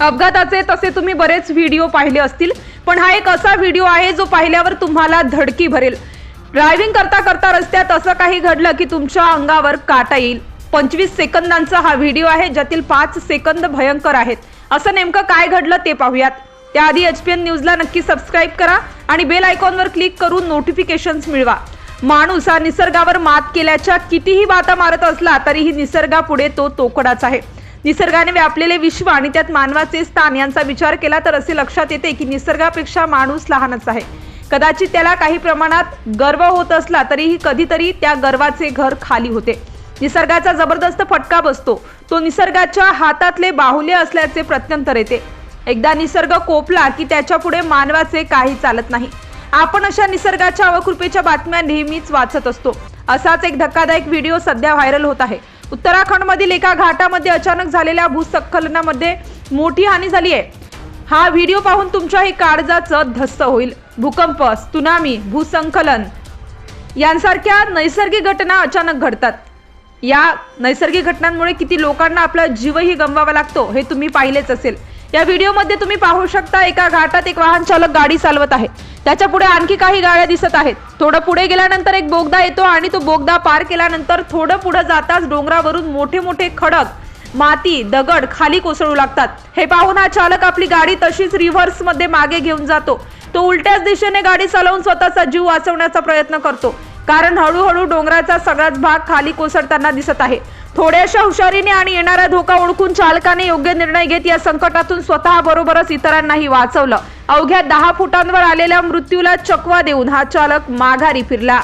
अपघाताचे तसे तुम्ही बरेच व्हिडिओ पाहिले असतील पण हा एक असा व्हिडिओ आहे जो पाहिल्यावर तुम्हाला धडकी भरेल. ड्रायव्हिंग करता करता रस्त्यात असं काही घडलं की तुमच्या अंगावर काटा येईल. पंचवीस सेकंदांचा हा व्हिडिओ आहे ज्यातील पाच सेकंद भयंकर आहेत. असं नेमकं काय घडलं ते पाहूयात. त्याआधी एच पी एन न्यूजला नक्की सबस्क्राईब करा आणि बेल आयकॉनवर क्लिक करून नोटिफिकेशन्स मिळवा. माणूस हा निसर्गावर मात केल्याच्या कितीही बाता मारत असला तरीही निसर्गापुढे तो तोकडाच आहे. निसर्गाने व्यापलेले विश्व आणि त्यात मानवाचे स्थान यांचा विचार केला तर असे लक्षात येते की निसर्गापेक्षा माणूस लहानच आहे. कदाचित त्याला काही प्रमाणात गर्व होत असला तरीही कधीतरी त्या गर्वाचे घर खाली होते. निसर्गाचा जबरदस्त फटका बसतो. तो निसर्गाच्या हातातले बाहुल्य असल्याचे प्रत्यंतर येते. एकदा निसर्ग कोपला की त्याच्या पुढे मानवाचे काही चालत नाही. आपण अशा निसर्गाच्या अवकृपेच्या बातम्या नेहमीच वाचत असतो. असाच एक धक्कादायक व्हिडिओ सध्या व्हायरल होत आहे. उत्तराखंडमधील एका घाटामध्ये अचानक झालेल्या भूस्खलनामध्ये मोठी हानी झाली आहे. हा व्हिडिओ पाहून तुमच्याही काळजाचं धस्स होईल. भूकंप सुनामी भूसंकलन यांसारख्या नैसर्गिक घटना अचानक घडतात. या नैसर्गिक घटनांमुळे किती लोकांना आपला जीवही गमवावा लागतो हे तुम्ही पाहिलेच असेल. या व्हिडिओमध्ये तुम्ही पाहू शकता एका घाटात एक वाहन चालक गाडी चालवत आहे. त्याच्या पुढे आणखी काही गाड्या दिसत आहेत. थोडं पुढे गेल्यानंतर एक बोगदा येतो आणि तो बोगदा पार केल्यानंतर थोडं पुढे जाताच डोंगरावरून मोठे मोठे खडक माती दगड खाली कोसळू लागतात. हे पाहून हा चालक आपली गाडी तशीच रिव्हर्समध्ये मागे घेऊन जातो. तो उलट्याच दिशेने गाडी चालवून स्वतःचा जीव वाचवण्याचा प्रयत्न करतो. कारण हळूहळू डोंगराचा सगळाच भाग खाली कोसळताना दिसत आहे. थोड्याशा हुशारीने आणि येणारा धोका ओळखून चालकाने योग्य निर्णय घेत या संकटातून स्वतः बरोबरच इतरांनाही वाचवलं. अवघ्या दहा फुटांवर आलेल्या मृत्यूला चकवा देऊन हा चालक माघारी फिरला.